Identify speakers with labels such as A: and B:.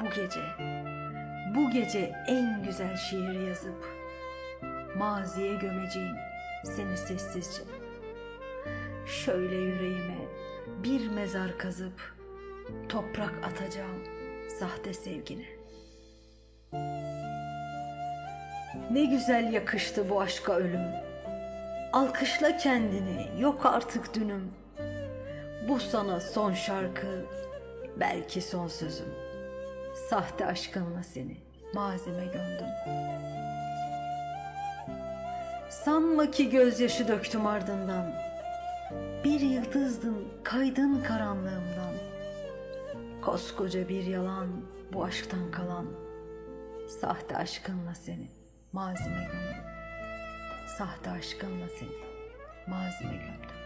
A: Bu gece, bu gece en güzel şiir yazıp maziye gömeceğim seni sessizce. Şöyle yüreğime bir mezar kazıp toprak atacağım sahte sevgine. Ne güzel yakıştı bu aşka ölüm. Alkışla kendini, yok artık dünüm. Bu sana son şarkı, belki son sözüm. Sahte aşkınla seni malzeme gömdüm. Sanma ki gözyaşı döktüm ardından. Bir yıldızdın, kaydın karanlığımdan. Koskoca bir yalan, bu aşktan kalan. Sahte aşkınla seni malzeme gömdüm. Sahte aşkınla seni malzeme gömdüm.